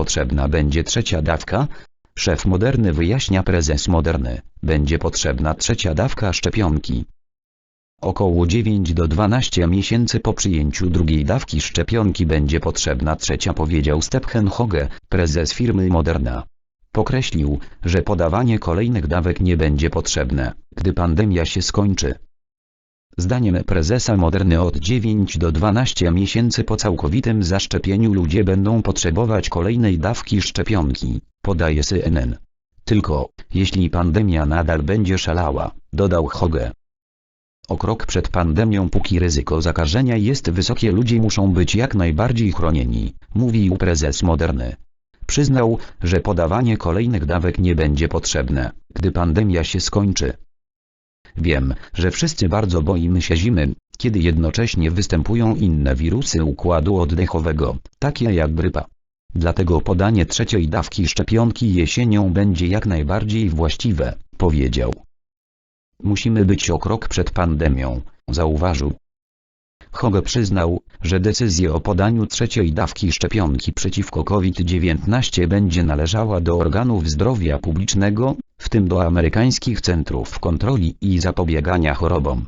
Potrzebna będzie trzecia dawka? Szef Moderny wyjaśnia prezes Moderny, będzie potrzebna trzecia dawka szczepionki. Około 9 do 12 miesięcy po przyjęciu drugiej dawki szczepionki będzie potrzebna trzecia powiedział Stephen Hoge, prezes firmy Moderna. Podkreślił, że podawanie kolejnych dawek nie będzie potrzebne, gdy pandemia się skończy. Zdaniem prezesa Moderny od 9 do 12 miesięcy po całkowitym zaszczepieniu ludzie będą potrzebować kolejnej dawki szczepionki, podaje CNN. Tylko, jeśli pandemia nadal będzie szalała, dodał Hoge. O krok przed pandemią póki ryzyko zakażenia jest wysokie ludzie muszą być jak najbardziej chronieni, mówił prezes Moderny. Przyznał, że podawanie kolejnych dawek nie będzie potrzebne, gdy pandemia się skończy. Wiem, że wszyscy bardzo boimy się zimy, kiedy jednocześnie występują inne wirusy układu oddechowego, takie jak grypa. Dlatego podanie trzeciej dawki szczepionki jesienią będzie jak najbardziej właściwe, powiedział. Musimy być o krok przed pandemią, zauważył. Hoge przyznał, że decyzja o podaniu trzeciej dawki szczepionki przeciwko COVID-19 będzie należała do organów zdrowia publicznego, w tym do amerykańskich centrów kontroli i zapobiegania chorobom.